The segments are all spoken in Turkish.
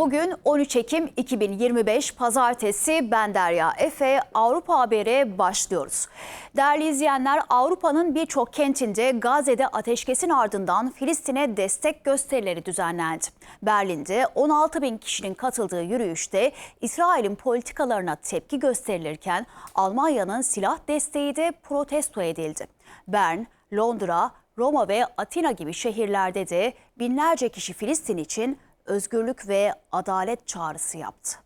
Bugün 13 Ekim 2025 Pazartesi ben Derya Efe Avrupa Haber'e başlıyoruz. Değerli izleyenler Avrupa'nın birçok kentinde Gazze'de ateşkesin ardından Filistin'e destek gösterileri düzenlendi. Berlin'de 16 bin kişinin katıldığı yürüyüşte İsrail'in politikalarına tepki gösterilirken Almanya'nın silah desteği de protesto edildi. Bern, Londra, Roma ve Atina gibi şehirlerde de binlerce kişi Filistin için özgürlük ve adalet çağrısı yaptı.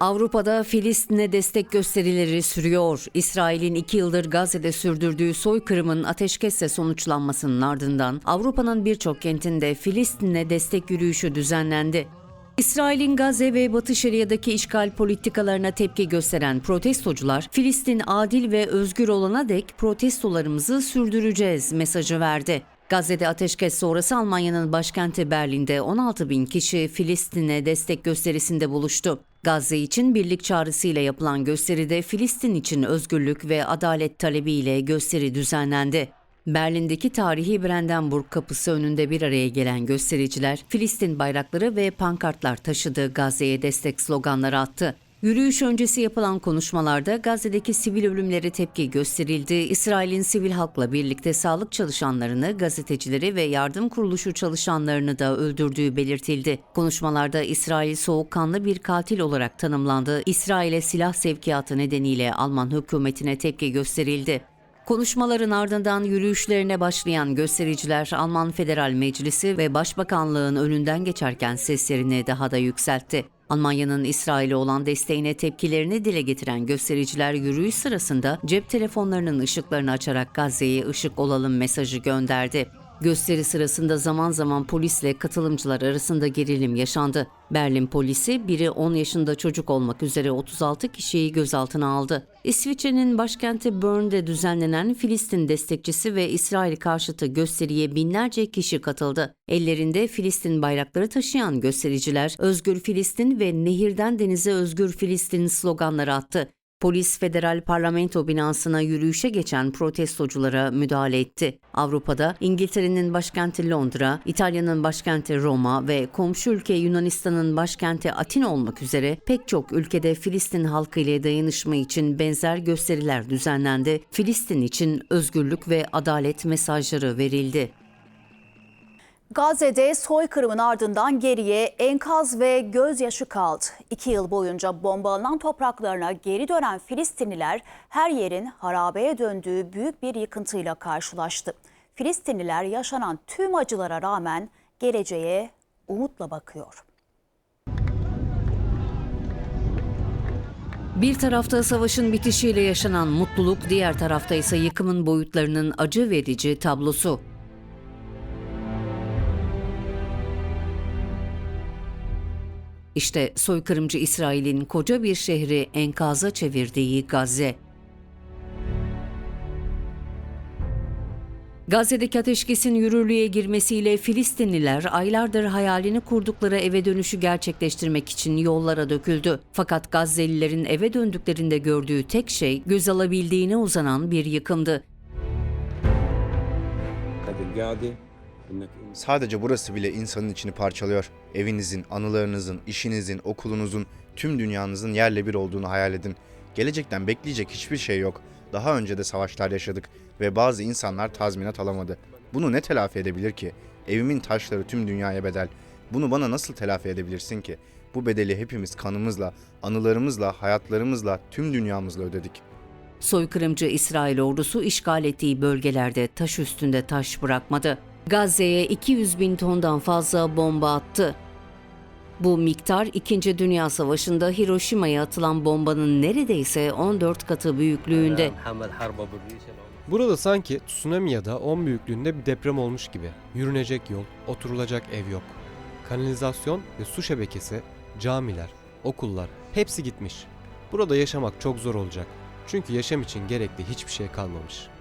Avrupa'da Filistin'e destek gösterileri sürüyor. İsrail'in iki yıldır Gazze'de sürdürdüğü soykırımın ateşkesle sonuçlanmasının ardından Avrupa'nın birçok kentinde Filistin'e destek yürüyüşü düzenlendi. İsrail'in Gazze ve Batı Şeria'daki işgal politikalarına tepki gösteren protestocular, Filistin adil ve özgür olana dek protestolarımızı sürdüreceğiz mesajı verdi. Gazze'de ateşkes sonrası Almanya'nın başkenti Berlin'de 16 bin kişi Filistin'e destek gösterisinde buluştu. Gazze için birlik çağrısıyla yapılan gösteride Filistin için özgürlük ve adalet talebiyle gösteri düzenlendi. Berlin'deki tarihi Brandenburg kapısı önünde bir araya gelen göstericiler Filistin bayrakları ve pankartlar taşıdığı Gazze'ye destek sloganları attı. Yürüyüş öncesi yapılan konuşmalarda Gazze'deki sivil ölümlere tepki gösterildi. İsrail'in sivil halkla birlikte sağlık çalışanlarını, gazetecileri ve yardım kuruluşu çalışanlarını da öldürdüğü belirtildi. Konuşmalarda İsrail soğukkanlı bir katil olarak tanımlandı. İsrail'e silah sevkiyatı nedeniyle Alman hükümetine tepki gösterildi. Konuşmaların ardından yürüyüşlerine başlayan göstericiler Alman Federal Meclisi ve Başbakanlığın önünden geçerken seslerini daha da yükseltti. Almanya'nın İsrail'e olan desteğine tepkilerini dile getiren göstericiler yürüyüş sırasında cep telefonlarının ışıklarını açarak Gazze'ye ışık olalım mesajı gönderdi. Gösteri sırasında zaman zaman polisle katılımcılar arasında gerilim yaşandı. Berlin polisi biri 10 yaşında çocuk olmak üzere 36 kişiyi gözaltına aldı. İsviçre'nin başkenti Bern'de düzenlenen Filistin destekçisi ve İsrail karşıtı gösteriye binlerce kişi katıldı. Ellerinde Filistin bayrakları taşıyan göstericiler Özgür Filistin ve Nehirden Denize Özgür Filistin sloganları attı. Polis federal parlamento binasına yürüyüşe geçen protestoculara müdahale etti. Avrupa'da İngiltere'nin başkenti Londra, İtalya'nın başkenti Roma ve komşu ülke Yunanistan'ın başkenti Atina olmak üzere pek çok ülkede Filistin halkı ile dayanışma için benzer gösteriler düzenlendi. Filistin için özgürlük ve adalet mesajları verildi. Gazze'de soykırımın ardından geriye enkaz ve gözyaşı kaldı. İki yıl boyunca bombalanan topraklarına geri dönen Filistinliler her yerin harabeye döndüğü büyük bir yıkıntıyla karşılaştı. Filistinliler yaşanan tüm acılara rağmen geleceğe umutla bakıyor. Bir tarafta savaşın bitişiyle yaşanan mutluluk, diğer tarafta ise yıkımın boyutlarının acı verici tablosu. İşte soykırımcı İsrail'in koca bir şehri enkaza çevirdiği Gazze. Gazze'deki ateşkesin yürürlüğe girmesiyle Filistinliler aylardır hayalini kurdukları eve dönüşü gerçekleştirmek için yollara döküldü. Fakat Gazze'lilerin eve döndüklerinde gördüğü tek şey göz alabildiğine uzanan bir yıkımdı. Sadece burası bile insanın içini parçalıyor. Evinizin, anılarınızın, işinizin, okulunuzun, tüm dünyanızın yerle bir olduğunu hayal edin. Gelecekten bekleyecek hiçbir şey yok. Daha önce de savaşlar yaşadık ve bazı insanlar tazminat alamadı. Bunu ne telafi edebilir ki? Evimin taşları tüm dünyaya bedel. Bunu bana nasıl telafi edebilirsin ki? Bu bedeli hepimiz kanımızla, anılarımızla, hayatlarımızla, tüm dünyamızla ödedik. Soykırımcı İsrail ordusu işgal ettiği bölgelerde taş üstünde taş bırakmadı. Gazze'ye 200 bin tondan fazla bomba attı. Bu miktar 2. Dünya Savaşı'nda Hiroşima'ya atılan bombanın neredeyse 14 katı büyüklüğünde. Burada sanki tsunami ya da 10 büyüklüğünde bir deprem olmuş gibi. Yürünecek yol, oturulacak ev yok. Kanalizasyon ve su şebekesi, camiler, okullar hepsi gitmiş. Burada yaşamak çok zor olacak. Çünkü yaşam için gerekli hiçbir şey kalmamış.''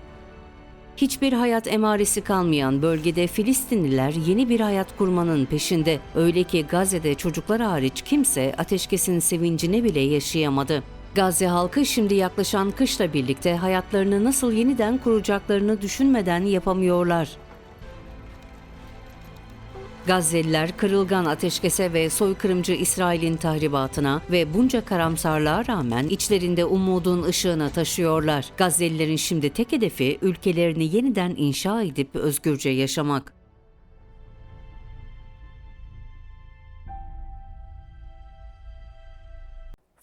Hiçbir hayat emaresi kalmayan bölgede Filistinliler yeni bir hayat kurmanın peşinde. Öyle ki Gazze'de çocuklar hariç kimse ateşkesin sevincini bile yaşayamadı. Gazze halkı şimdi yaklaşan kışla birlikte hayatlarını nasıl yeniden kuracaklarını düşünmeden yapamıyorlar. Gazze'liler kırılgan ateşkese ve soykırımcı İsrail'in tahribatına ve bunca karamsarlığa rağmen içlerinde umudun ışığını taşıyorlar. Gazze'lilerin şimdi tek hedefi ülkelerini yeniden inşa edip özgürce yaşamak.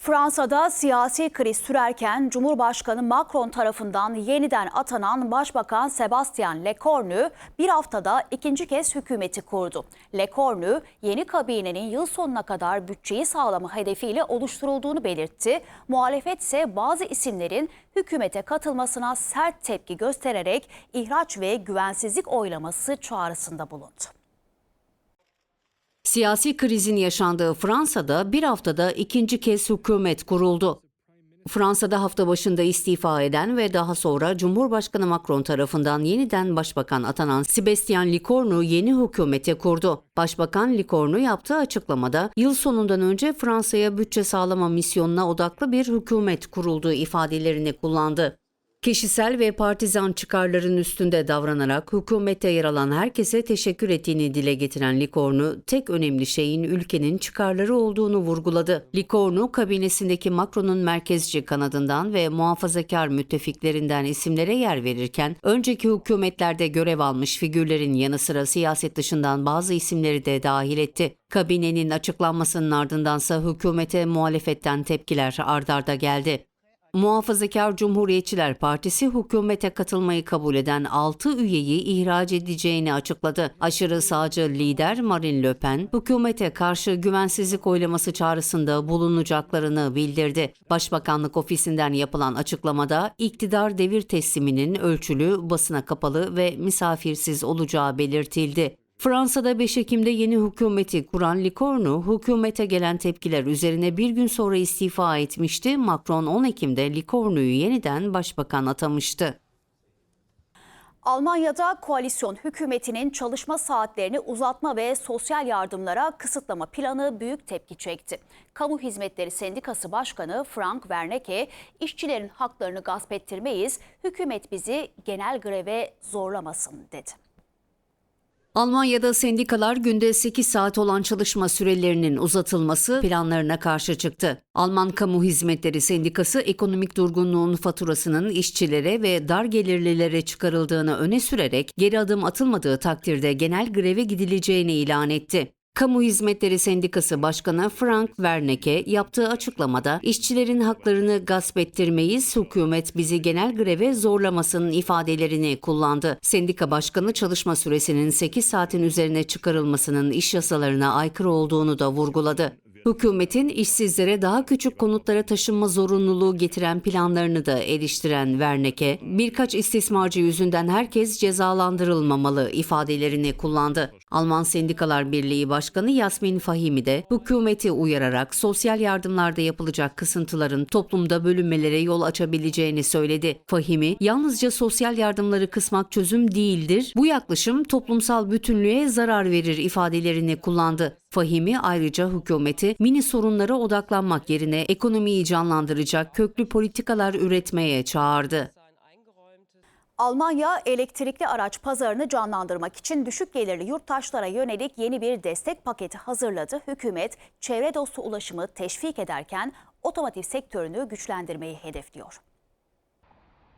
Fransa'da siyasi kriz sürerken Cumhurbaşkanı Macron tarafından yeniden atanan Başbakan Sebastian Lecornu bir haftada ikinci kez hükümeti kurdu. Lecornu yeni kabinenin yıl sonuna kadar bütçeyi sağlama hedefiyle oluşturulduğunu belirtti. Muhalefet ise bazı isimlerin hükümete katılmasına sert tepki göstererek ihraç ve güvensizlik oylaması çağrısında bulundu. Siyasi krizin yaşandığı Fransa'da bir haftada ikinci kez hükümet kuruldu. Fransa'da hafta başında istifa eden ve daha sonra Cumhurbaşkanı Macron tarafından yeniden başbakan atanan Sébastien Lecornu yeni hükümeti kurdu. Başbakan Lecornu yaptığı açıklamada yıl sonundan önce Fransa'ya bütçe sağlama misyonuna odaklı bir hükümet kurulduğu ifadelerini kullandı. Kişisel ve partizan çıkarların üstünde davranarak hükümette yer alan herkese teşekkür ettiğini dile getiren Likornu, tek önemli şeyin ülkenin çıkarları olduğunu vurguladı. Likornu, kabinesindeki Macron'un merkezci kanadından ve muhafazakar müttefiklerinden isimlere yer verirken, önceki hükümetlerde görev almış figürlerin yanı sıra siyaset dışından bazı isimleri de dahil etti. Kabinenin açıklanmasının ardındansa hükümete muhalefetten tepkiler ardarda geldi. Muhafazakar Cumhuriyetçiler Partisi hükümete katılmayı kabul eden 6 üyeyi ihraç edeceğini açıkladı. Aşırı sağcı lider Marine Le Pen, hükümete karşı güvensizlik oylaması çağrısında bulunacaklarını bildirdi. Başbakanlık ofisinden yapılan açıklamada iktidar devir tesliminin ölçülü, basına kapalı ve misafirsiz olacağı belirtildi. Fransa'da 5 Ekim'de yeni hükümeti kuran Licornu, hükümete gelen tepkiler üzerine bir gün sonra istifa etmişti. Macron 10 Ekim'de Licornu'yu yeniden başbakan atamıştı. Almanya'da koalisyon hükümetinin çalışma saatlerini uzatma ve sosyal yardımlara kısıtlama planı büyük tepki çekti. Kamu Hizmetleri Sendikası Başkanı Frank Wernicke, işçilerin haklarını gasp ettirmeyiz, hükümet bizi genel greve zorlamasın dedi. Almanya'da sendikalar günde 8 saat olan çalışma sürelerinin uzatılması planlarına karşı çıktı. Alman Kamu Hizmetleri Sendikası ekonomik durgunluğun faturasının işçilere ve dar gelirlilere çıkarıldığını öne sürerek geri adım atılmadığı takdirde genel greve gidileceğini ilan etti. Kamu Hizmetleri Sendikası Başkanı Frank Wernicke yaptığı açıklamada işçilerin haklarını gasp ettirmeyiz, hükümet bizi genel greve zorlamasın ifadelerini kullandı. Sendika Başkanı çalışma süresinin 8 saatin üzerine çıkarılmasının iş yasalarına aykırı olduğunu da vurguladı. Hükümetin işsizlere daha küçük konutlara taşınma zorunluluğu getiren planlarını da eleştiren Werneke, birkaç istismarcı yüzünden herkes cezalandırılmamalı ifadelerini kullandı. Alman Sendikalar Birliği Başkanı Yasmin Fahimi de hükümeti uyararak sosyal yardımlarda yapılacak kısıntıların toplumda bölünmelere yol açabileceğini söyledi. Fahimi, yalnızca sosyal yardımları kısmak çözüm değildir, bu yaklaşım toplumsal bütünlüğe zarar verir ifadelerini kullandı. Fahimi ayrıca hükümeti mini sorunlara odaklanmak yerine ekonomiyi canlandıracak köklü politikalar üretmeye çağırdı. Almanya elektrikli araç pazarını canlandırmak için düşük gelirli yurttaşlara yönelik yeni bir destek paketi hazırladı. Hükümet çevre dostu ulaşımı teşvik ederken otomotiv sektörünü güçlendirmeyi hedefliyor.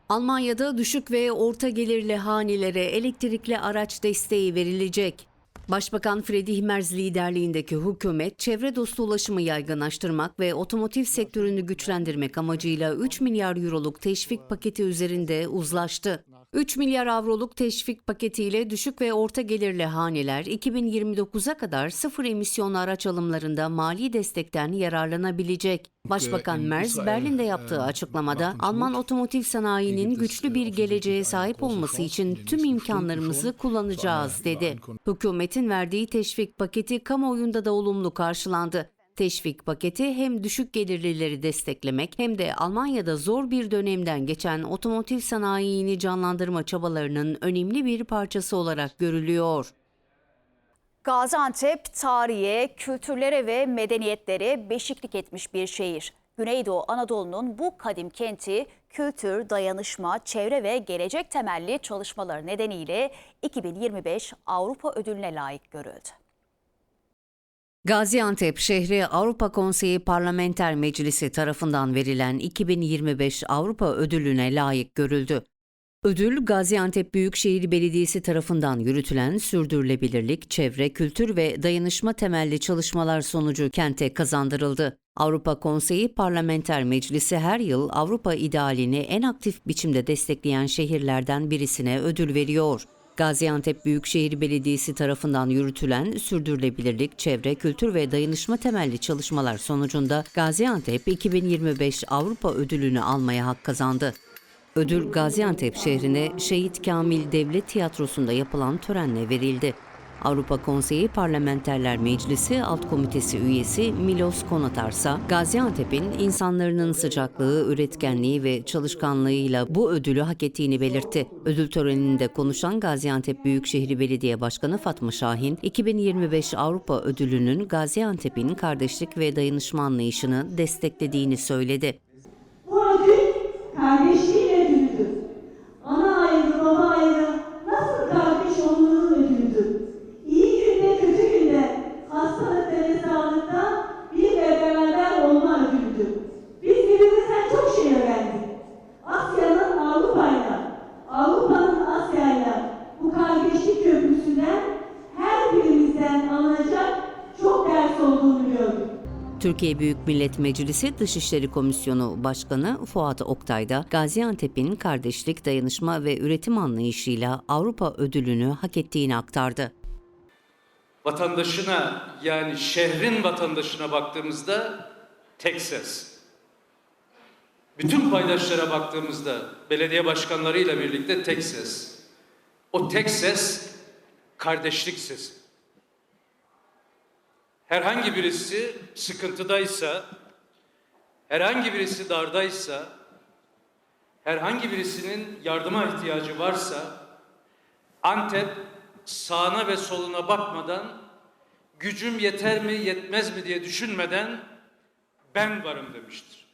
Almanya'da düşük ve orta gelirli hanelere elektrikli araç desteği verilecek. Başbakan Friedrich Merz liderliğindeki hükümet çevre dostu ulaşımı yaygınlaştırmak ve otomotiv sektörünü güçlendirmek amacıyla 3 milyar euroluk teşvik paketi üzerinde uzlaştı. 3 milyar avroluk teşvik paketiyle düşük ve orta gelirli haneler 2029'a kadar sıfır emisyonlu araç alımlarında mali destekten yararlanabilecek. Başbakan Merz Berlin'de yaptığı açıklamada Alman otomotiv sanayinin güçlü bir geleceğe sahip olması için tüm imkanlarımızı kullanacağız dedi. Hükümetin verdiği teşvik paketi kamuoyunda da olumlu karşılandı. Teşvik paketi hem düşük gelirlileri desteklemek hem de Almanya'da zor bir dönemden geçen otomotiv sanayini canlandırma çabalarının önemli bir parçası olarak görülüyor. Gaziantep tarihe, kültürlere ve medeniyetlere beşiklik etmiş bir şehir. Güneydoğu Anadolu'nun bu kadim kenti kültür, dayanışma, çevre ve gelecek temelli çalışmaları nedeniyle 2025 Avrupa Ödülüne layık görüldü. Gaziantep şehri Avrupa Konseyi Parlamenter Meclisi tarafından verilen 2025 Avrupa Ödülüne layık görüldü. Ödül Gaziantep Büyükşehir Belediyesi tarafından yürütülen sürdürülebilirlik, çevre, kültür ve dayanışma temelli çalışmalar sonucu kente kazandırıldı. Avrupa Konseyi Parlamenter Meclisi her yıl Avrupa idealini en aktif biçimde destekleyen şehirlerden birisine ödül veriyor. Gaziantep Büyükşehir Belediyesi tarafından yürütülen sürdürülebilirlik, çevre, kültür ve dayanışma temelli çalışmalar sonucunda Gaziantep 2025 Avrupa ödülünü almaya hak kazandı. Ödül Gaziantep şehrine Şehit Kamil Devlet Tiyatrosu'nda yapılan törenle verildi. Avrupa Konseyi Parlamenterler Meclisi Alt Komitesi üyesi Milos Konatarsa, Gaziantep'in insanların sıcaklığı, üretkenliği ve çalışkanlığıyla bu ödülü hak ettiğini belirtti. Ödül töreninde konuşan Gaziantep Büyükşehir Belediye Başkanı Fatma Şahin, 2025 Avrupa Ödülü'nün Gaziantep'in kardeşlik ve dayanışma anlayışını desteklediğini söyledi. Bu ödül. Ana Lord. Türkiye Büyük Millet Meclisi Dışişleri Komisyonu Başkanı Fuat Oktay da Gaziantep'in kardeşlik, dayanışma ve üretim anlayışıyla Avrupa ödülünü hak ettiğini aktardı. vatandaşına yani şehrin vatandaşına baktığımızda tek ses. Bütün paydaşlara baktığımızda belediye başkanlarıyla birlikte tek ses. O tek ses kardeşlik sesi. Herhangi birisi sıkıntıdaysa, herhangi birisi dardaysa, herhangi birisinin yardıma ihtiyacı varsa Antep sağına ve soluna bakmadan gücüm yeter mi yetmez mi diye düşünmeden ben varım demiştir.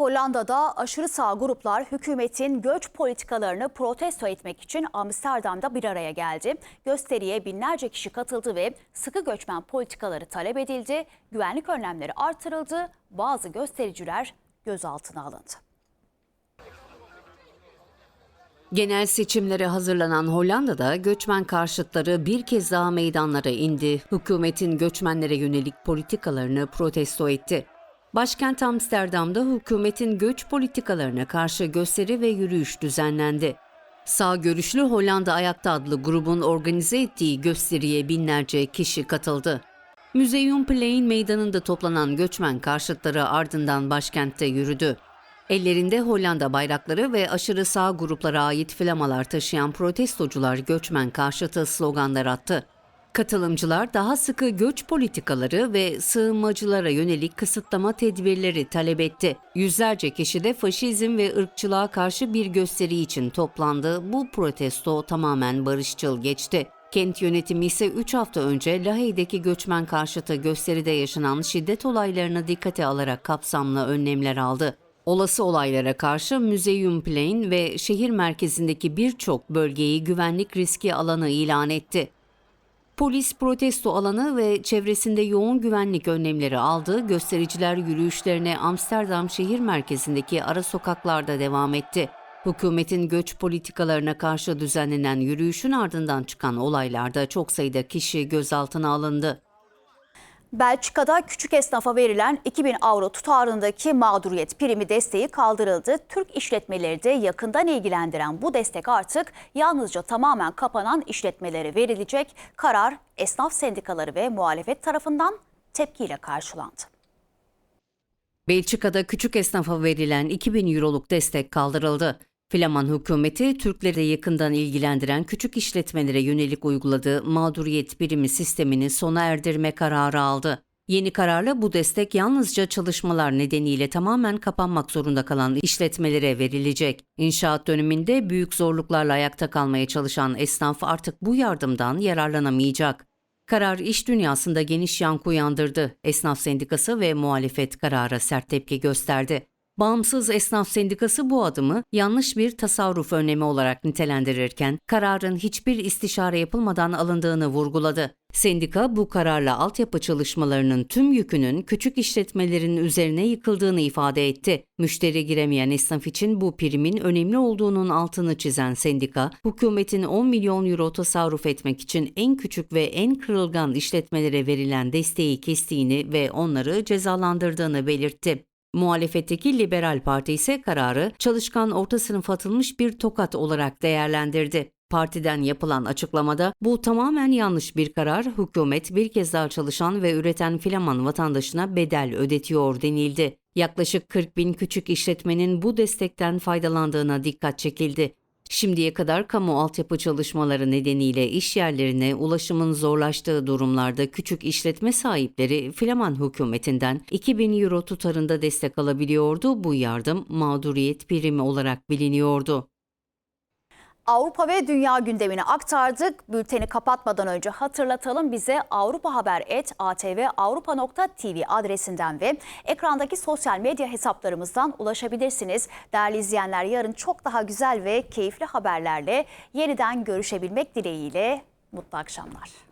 Hollanda'da aşırı sağ gruplar hükümetin göç politikalarını protesto etmek için Amsterdam'da bir araya geldi. Gösteriye binlerce kişi katıldı ve sıkı göçmen politikaları talep edildi, güvenlik önlemleri artırıldı, bazı göstericiler gözaltına alındı. Genel seçimlere hazırlanan Hollanda'da göçmen karşıtları bir kez daha meydanlara indi. Hükümetin göçmenlere yönelik politikalarını protesto etti. Başkent Amsterdam'da hükümetin göç politikalarına karşı gösteri ve yürüyüş düzenlendi. Sağ görüşlü Hollanda Ayakta adlı grubun organize ettiği gösteriye binlerce kişi katıldı. Museum Plein meydanında toplanan göçmen karşıtları ardından başkentte yürüdü. Ellerinde Hollanda bayrakları ve aşırı sağ gruplara ait flamalar taşıyan protestocular göçmen karşıtı sloganlar attı. Katılımcılar daha sıkı göç politikaları ve sığınmacılara yönelik kısıtlama tedbirleri talep etti. Yüzlerce kişi de faşizm ve ırkçılığa karşı bir gösteri için toplandı. Bu protesto tamamen barışçıl geçti. Kent yönetimi ise 3 hafta önce Lahey'deki göçmen karşıtı gösteride yaşanan şiddet olaylarını dikkate alarak kapsamlı önlemler aldı. Olası olaylara karşı Museum Plain ve şehir merkezindeki birçok bölgeyi güvenlik riski alanı ilan etti. Polis protesto alanı ve çevresinde yoğun güvenlik önlemleri aldı. Göstericiler yürüyüşlerine Amsterdam şehir merkezindeki ara sokaklarda devam etti. Hükümetin göç politikalarına karşı düzenlenen yürüyüşün ardından çıkan olaylarda çok sayıda kişi gözaltına alındı. Belçika'da küçük esnafa verilen 2000 avro tutarındaki mağduriyet primi desteği kaldırıldı. Türk işletmeleri de yakından ilgilendiren bu destek artık yalnızca tamamen kapanan işletmelere verilecek. Karar esnaf sendikaları ve muhalefet tarafından tepkiyle karşılandı. Belçika'da küçük esnafa verilen 2000 euroluk destek kaldırıldı. Flaman hükümeti Türkleri yakından ilgilendiren küçük işletmelere yönelik uyguladığı mağduriyet birimi sistemini sona erdirme kararı aldı. Yeni kararla bu destek yalnızca çalışmalar nedeniyle tamamen kapanmak zorunda kalan işletmelere verilecek. İnşaat döneminde büyük zorluklarla ayakta kalmaya çalışan esnaf artık bu yardımdan yararlanamayacak. Karar iş dünyasında geniş yankı uyandırdı. Esnaf sendikası ve muhalefet karara sert tepki gösterdi. Bağımsız Esnaf Sendikası bu adımı yanlış bir tasarruf önlemi olarak nitelendirirken kararın hiçbir istişare yapılmadan alındığını vurguladı. Sendika bu kararla altyapı çalışmalarının tüm yükünün küçük işletmelerin üzerine yıkıldığını ifade etti. Müşteri giremeyen esnaf için bu primin önemli olduğunun altını çizen sendika, hükümetin 10 milyon euro tasarruf etmek için en küçük ve en kırılgan işletmelere verilen desteği kestiğini ve onları cezalandırdığını belirtti. Muhalefetteki Liberal Parti ise kararı çalışkan orta sınıf atılmış bir tokat olarak değerlendirdi. Partiden yapılan açıklamada bu tamamen yanlış bir karar, hükümet bir kez daha çalışan ve üreten Flaman vatandaşına bedel ödetiyor denildi. Yaklaşık 40 bin küçük işletmenin bu destekten faydalandığına dikkat çekildi. Şimdiye kadar kamu altyapı çalışmaları nedeniyle iş yerlerine ulaşımın zorlaştığı durumlarda küçük işletme sahipleri Flaman hükümetinden 2000 euro tutarında destek alabiliyordu. Bu yardım mağduriyet primi olarak biliniyordu. Avrupa ve dünya gündemini aktardık. Bülteni kapatmadan önce hatırlatalım bize avrupahaber.atv.avrupa.tv adresinden ve ekrandaki sosyal medya hesaplarımızdan ulaşabilirsiniz. Değerli izleyenler yarın çok daha güzel ve keyifli haberlerle yeniden görüşebilmek dileğiyle mutlu akşamlar.